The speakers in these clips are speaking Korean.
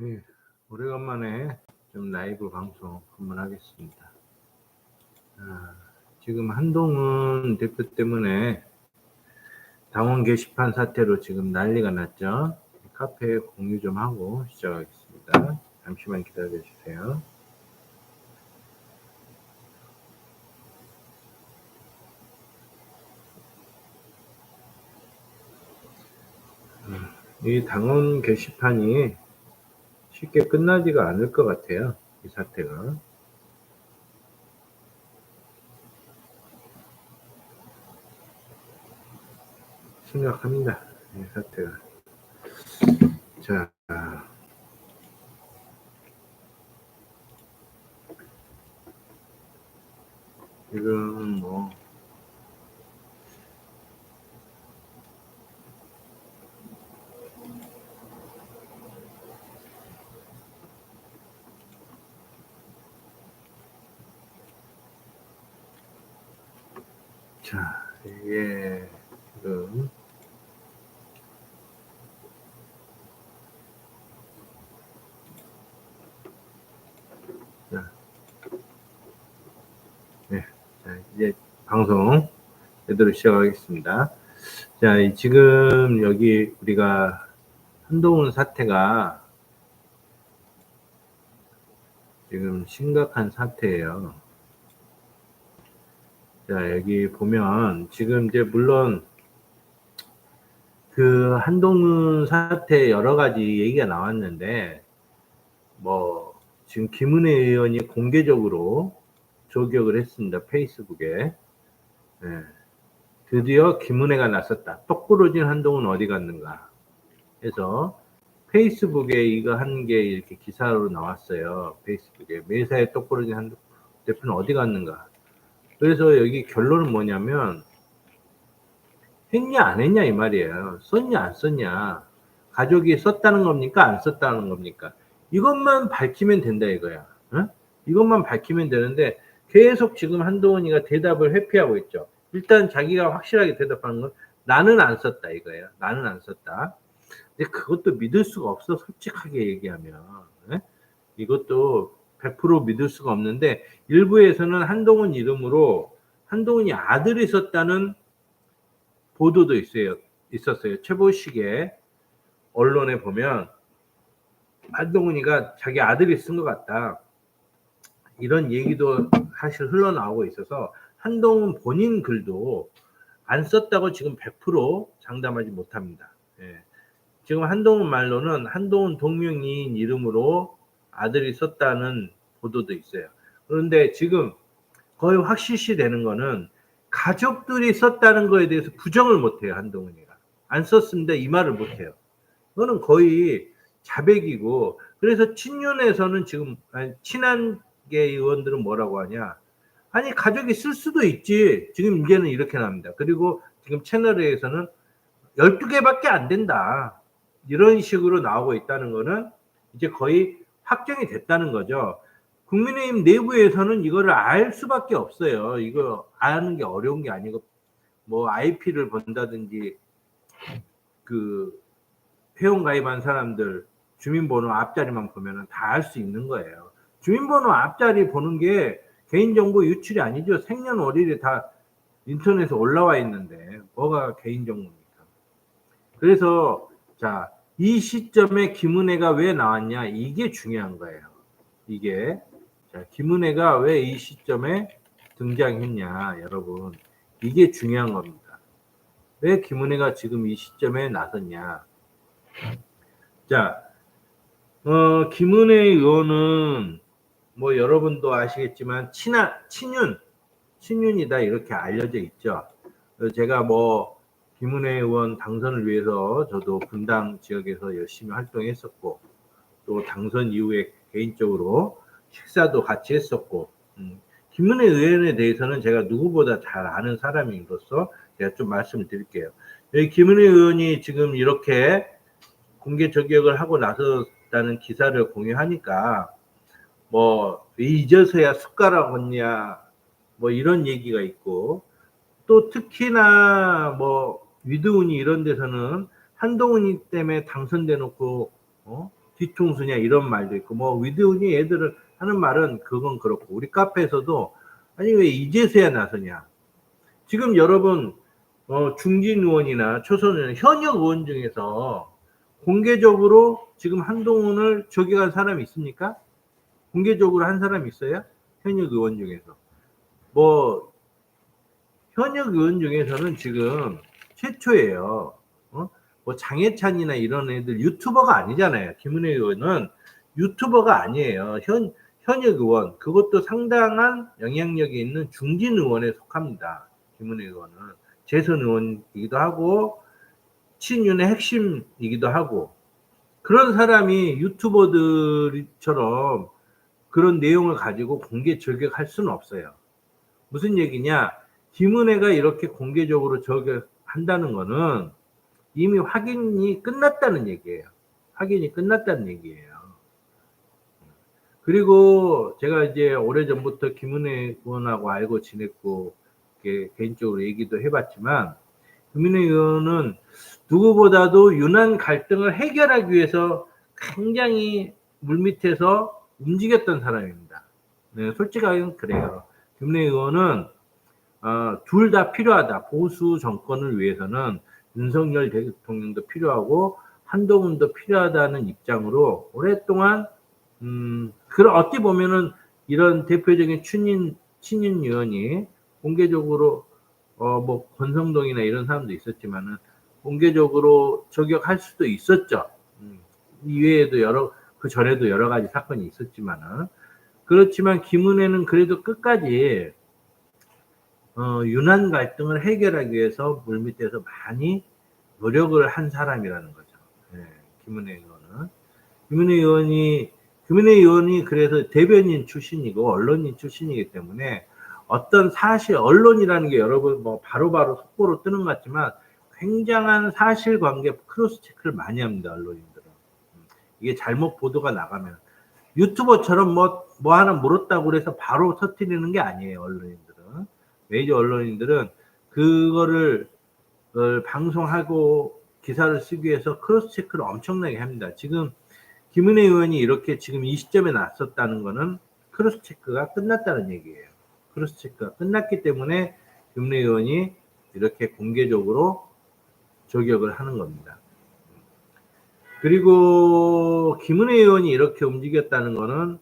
예, 오래간만에 좀 라이브 방송 한번 하겠습니다. 아, 지금 한동훈 대표 때문에 당원 게시판 사태로 지금 난리가 났죠. 카페 공유 좀 하고 시작하겠습니다. 잠시만 기다려 주세요. 이 당원 게시판이 쉽게 끝나지가 않을 것 같아요. 이 사태가. 심각합니다. 이 사태가. 자, 지금 뭐, 자, 이게 지금 자, 네, 자, 이제 방송 제대로 시작하겠습니다. 자, 이 지금 여기 우리가 한동훈 사태가 지금 심각한 사태예요. 자, 여기 보면 지금 이제 물론 그 한동훈 사태 여러 가지 얘기가 나왔는데 뭐 지금 김은혜 의원이 공개적으로 조격을 했습니다. 페이스북에. 예. 드디어 김은혜가 나섰다. 똑부러진 한동훈 어디 갔는가. 해서 페이스북에 이거 한 게 이렇게 기사로 나왔어요. 페이스북에. 매사에 똑부러진 한동훈 대표는 어디 갔는가. 그래서 여기 결론은 뭐냐면 했냐 안 했냐 이 말이에요. 썼냐 안 썼냐. 가족이 썼다는 겁니까 안 썼다는 겁니까? 이것만 밝히면 된다 이거야. 어? 이것만 밝히면 되는데 계속 지금 한동훈이가 대답을 회피하고 있죠. 일단 자기가 확실하게 대답하는 건 나는 안 썼다 이거예요. 나는 안 썼다. 근데 그것도 믿을 수가 없어 솔직하게 얘기하면 예? 이것도 100% 믿을 수가 없는데 일부에서는 한동훈 이름으로 한동훈이 아들이 썼다는 보도도 있어요. 있었어요. 최보식의 언론에 보면 한동훈이가 자기 아들이 쓴 것 같다. 이런 얘기도 사실 흘러나오고 있어서 한동훈 본인 글도 안 썼다고 지금 100% 장담하지 못합니다. 예. 지금 한동훈 말로는 한동훈 동명이인 이름으로 아들이 썼다는 보도도 있어요. 그런데 지금 거의 확실시 되는 거는 가족들이 썼다는 거에 대해서 부정을 못해요, 한동훈이가. 안 썼습니다, 이 말을 못해요. 그거는 거의 자백이고, 그래서 친윤에서는 지금, 아니, 친한계 의원들은 뭐라고 하냐. 아니, 가족이 쓸 수도 있지. 지금 이제는 이렇게 나옵니다. 그리고 지금 채널에서는 12개밖에 안 된다. 이런 식으로 나오고 있다는 거는 이제 거의 확정이 됐다는 거죠. 국민의힘 내부에서는 이거를 알 수밖에 없어요. 이거 아는 게 어려운 게 아니고 뭐 IP를 본다든지 그 회원 가입한 사람들 주민번호 앞자리만 보면은 다 알 수 있는 거예요. 주민번호 앞자리 보는 게 개인정보 유출이 아니죠. 생년월일이 다 인터넷에 올라와 있는데 뭐가 개인정보입니까? 그래서 자, 이 시점에 김은혜가 왜 나왔냐? 이게 중요한 거예요. 이게 자, 김은혜가 왜 이 시점에 등장했냐, 여러분. 이게 중요한 겁니다. 왜 김은혜가 지금 이 시점에 나섰냐. 자, 어, 김은혜 의원은 뭐 여러분도 아시겠지만 친한, 친윤, 친윤이다 이렇게 알려져 있죠. 제가 뭐 김은혜 의원 당선을 위해서 저도 분당 지역에서 열심히 활동했었고 또 당선 이후에 개인적으로 식사도 같이 했었고 음, 김은혜 의원에 대해서는 제가 누구보다 잘 아는 사람으로서 제가 좀 말씀을 드릴게요. 여기 김은혜 의원이 지금 이렇게 공개 저격을 하고 나섰다는 기사를 공유하니까 뭐 이제서야 숟가락 얹냐 뭐 이런 얘기가 있고 또 특히나 뭐 위드운이 이런 데서는 한동훈이 때문에 당선돼 놓고 어? 뒤통수냐 이런 말도 있고 뭐 위대우니 애들은 하는 말은 그건 그렇고 우리 카페에서도 아니 왜 이제서야 나서냐 지금 여러분 어, 중진 의원이나 초선 의원 현역 의원 중에서 공개적으로 지금 한동훈을 저격한 사람이 있습니까? 공개적으로 한 사람 있어요? 현역 의원 중에서 뭐 현역 의원 중에서는 지금 최초예요. 어? 뭐 장해찬이나 이런 애들 유튜버가 아니잖아요. 김은혜 의원은 유튜버가 아니에요. 현 현역 의원 그것도 상당한 영향력이 있는 중진 의원에 속합니다. 김은혜 의원은 재선 의원이기도 하고 친윤의 핵심이기도 하고 그런 사람이 유튜버들처럼 그런 내용을 가지고 공개 저격할 수는 없어요. 무슨 얘기냐? 김은혜가 이렇게 공개적으로 저격 한다는 거는 이미 확인이 끝났다는 얘기예요. 확인이 끝났다는 얘기예요. 그리고 제가 이제 오래전부터 김은혜 의원하고 알고 지냈고 개인적으로 얘기도 해봤지만 김은혜 의원은 누구보다도 유난 갈등을 해결하기 위해서 굉장히 물밑에서 움직였던 사람입니다. 네, 솔직하게 그래요. 김은혜 의원은 어, 둘 다 필요하다. 보수 정권을 위해서는 윤석열 대통령도 필요하고 한동훈도 필요하다는 입장으로 오랫동안 음, 그런 어찌 보면은 이런 대표적인 친인 친인 의원이 공개적으로 어 뭐 권성동이나 이런 사람도 있었지만은 공개적으로 저격할 수도 있었죠. 음, 이외에도 여러 그 전에도 여러 가지 사건이 있었지만은 그렇지만 김은혜는 그래도 끝까지 어, 유난 갈등을 해결하기 위해서 물밑에서 많이 노력을 한 사람이라는 거죠. 예, 김은혜 의원은. 김은혜 의원이 김은혜 의원이 그래서 대변인 출신이고 언론인 출신이기 때문에 어떤 사실 언론이라는 게 여러분 뭐 바로바로 속보로 뜨는 것 같지만 굉장한 사실 관계 크로스 체크를 많이 합니다 언론인들은. 이게 잘못 보도가 나가면. 유튜버처럼 뭐 뭐 하나 물었다고 그래서 바로 터뜨리는 게 아니에요 언론인들은 메이저 언론인들은 그거를 어, 방송하고 기사를 쓰기 위해서 크로스 체크를 엄청나게 합니다 지금 김은혜 의원이 이렇게 지금 이 시점에 났었다는 거는 크로스 체크가 끝났다는 얘기예요. 크로스 체크가 끝났기 때문에 김은혜 의원이 이렇게 공개적으로 저격을 하는 겁니다. 그리고 김은혜 의원이 이렇게 움직였다는 거는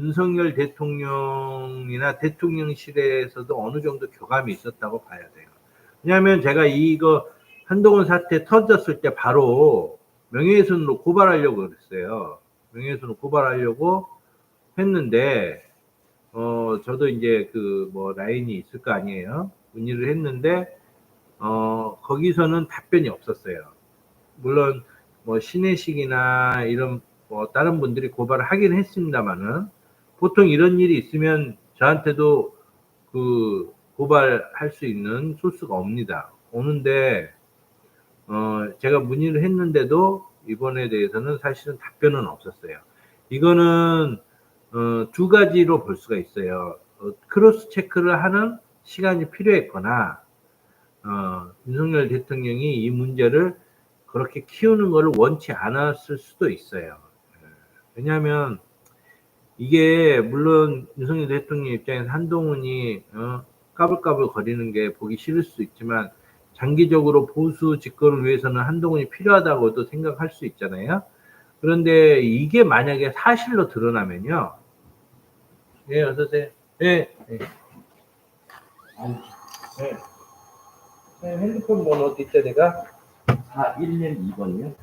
윤석열 대통령이나 대통령실에서도 어느 정도 교감이 있었다고 봐야 돼요. 왜냐하면 제가 이거 한동훈 사태 터졌을 때 바로 명예훼손으로 고발하려고 그랬어요. 명예훼손으로 고발하려고 했는데, 어, 저도 이제 그 뭐 라인이 있을 거 아니에요. 문의를 했는데, 어, 거기서는 답변이 없었어요. 물론 뭐 신혜식이나 이런 뭐 다른 분들이 고발을 하긴 했습니다만은 보통 이런 일이 있으면 저한테도 그 고발할 수 있는 소스가 옵니다. 오는데 어, 제가 문의를 했는데도 이번에 대해서는 사실은 답변은 없었어요. 이거는 어, 두 가지로 볼 수가 있어요. 어, 크로스 체크를 하는 시간이 필요했거나 어, 윤석열 대통령이 이 문제를 그렇게 키우는 것을 원치 않았을 수도 있어요. 예. 왜냐하면 이게 물론 윤석열 대통령 입장에서 한동훈이 어, 까불까불 거리는 게 보기 싫을 수 있지만 장기적으로 보수 집권을 위해서는 한동훈이 필요하다고도 생각할 수 있잖아요. 그런데 이게 만약에 사실로 드러나면요. 예, 어서 오세요. 예, 예. 예. 예, 핸드폰 번호 어디 있죠, 내가? 4112번이요?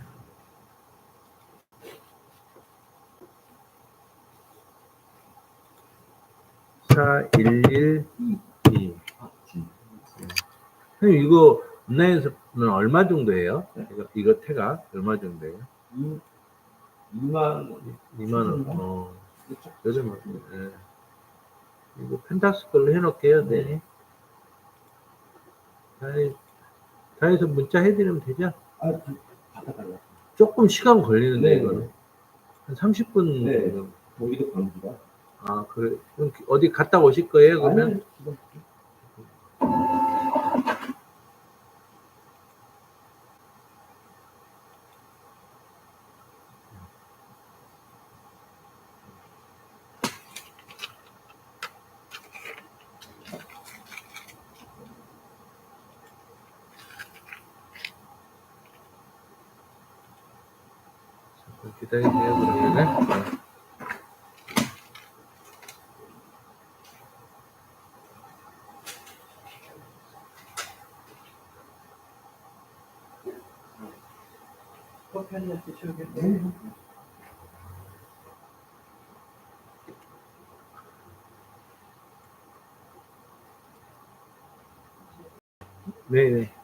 사, 일, 일, 이. 아, 진. 형님, 이거 온라인에서는 얼마 정도예요? 이거, 이거 태가 얼마 정도예요? 2, 2만 2만 원. 어, 그렇죠? 요즘, 예. 이거 펜타스 걸로 해놓을게요, 네. 다이, 다이에서 문자 해드리면 되죠? 아, 그, 바꿔달라. 조금 시간 걸리는데, 네, 이거는. 한 30분 네. 정도. 거기도 광주가. 아, 그래. 어디 갔다 오실 거예요, 그러면? 기다리세요, 그러면은. 네. 커피